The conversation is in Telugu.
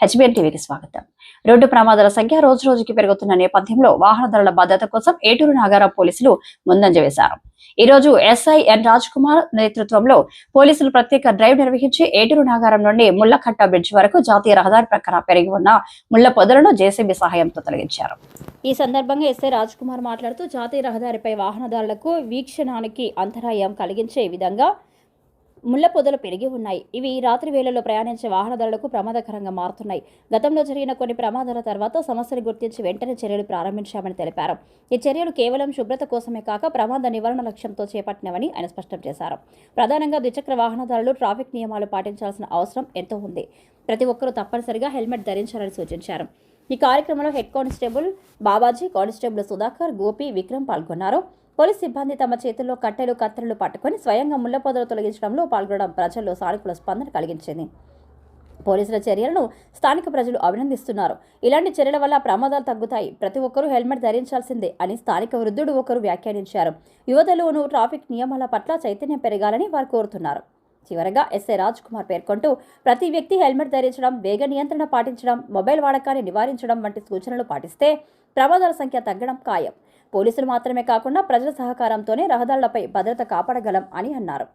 హెచ్బిఎన్ టీవీకి స్వాగతం. రోడ్డు ప్రమాదాల సంఖ్య రోజు రోజుకి పెరుగుతున్న నేపథ్యంలో వాహనదారుల భద్రత కోసం ఏటూరు నాగారం పోలీసులు ముందంజ వేశారు. ఈ రోజు ఎస్ఐ ఎన్ రాజ్ కుమార్ నేతృత్వంలో పోలీసులు ప్రత్యేక డ్రైవ్ నిర్వహించి ఏటూరు నాగారం నుండి ముళ్ళకట్ట బ్రిడ్జ్ వరకు జాతీయ రహదారి ప్రక్కన పెరిగి ఉన్న ముళ్ళ పొదలను జేసీబీ సహాయంతో తొలగించారు. ఈ సందర్భంగా ఎస్ఐ రాజ్ కుమార్ మాట్లాడుతూ జాతీయ రహదారిపై వాహనదారులకు వీక్షణానికి అంతరాయం కలిగించే విధంగా ముళ్ళ పొదలు పెరిగి ఉన్నాయి. ఇవి రాత్రి వేళల్లో ప్రయాణించే వాహనదారులకు ప్రమాదకరంగా మారుతున్నాయి. గతంలో జరిగిన కొన్ని ప్రమాదాల తర్వాత సమస్యను గుర్తించి వెంటనే చర్యలు ప్రారంభించామని తెలిపారు. ఈ చర్యలు కేవలం శుభ్రత కోసమే కాక ప్రమాద నివారణ లక్ష్యంతో చేపట్టినవని ఆయన స్పష్టం చేశారు. ప్రధానంగా ద్విచక్ర వాహనదారులు ట్రాఫిక్ నియమాలు పాటించాల్సిన అవసరం ఎంతో ఉంది. ప్రతి ఒక్కరూ తప్పనిసరిగా హెల్మెట్ ధరించాలని సూచించారు. ఈ కార్యక్రమంలో head constable Babaji constable Sudhakar Gopi Vikram పాల్గొన్నారు. పోలీస్ సిబ్బంది తమ చేతుల్లో కట్టెలు కత్తెరలు పట్టుకొని స్వయంగా ముళ్ళపొదలు తొలగించడంలో పాల్గొనడం ప్రజల్లో సానుకూల స్పందన కలిగించింది. పోలీసుల చర్యలను స్థానిక ప్రజలు అభినందిస్తున్నారు. ఇలాంటి చర్యల వల్ల ప్రమాదాలు తగ్గుతాయి. ప్రతి ఒక్కరూ హెల్మెట్ ధరించాల్సిందే అని స్థానిక వృద్ధుడు ఒకరు వ్యాఖ్యానించారు. యువతలోనూ ట్రాఫిక్ నియమాల పట్ల చైతన్యం పెరగాలని వారు కోరుతున్నారు. చివరగా ఎస్ఐ రాజ్ కుమార్ పేర్కొంటూ ప్రతి వ్యక్తి హెల్మెట్ ధరించడం వేగ నియంత్రణ పాటించడం మొబైల్ వాడకాన్ని నివారించడం వంటి సూచనలు పాటిస్తే ప్రమాదాల సంఖ్య తగ్గడం ఖాయం. పోలీసులు మాత్రమే కాకుండా ప్రజల సహకారంతోనే రహదారులపై భద్రత కాపాడగలం అని అన్నారు.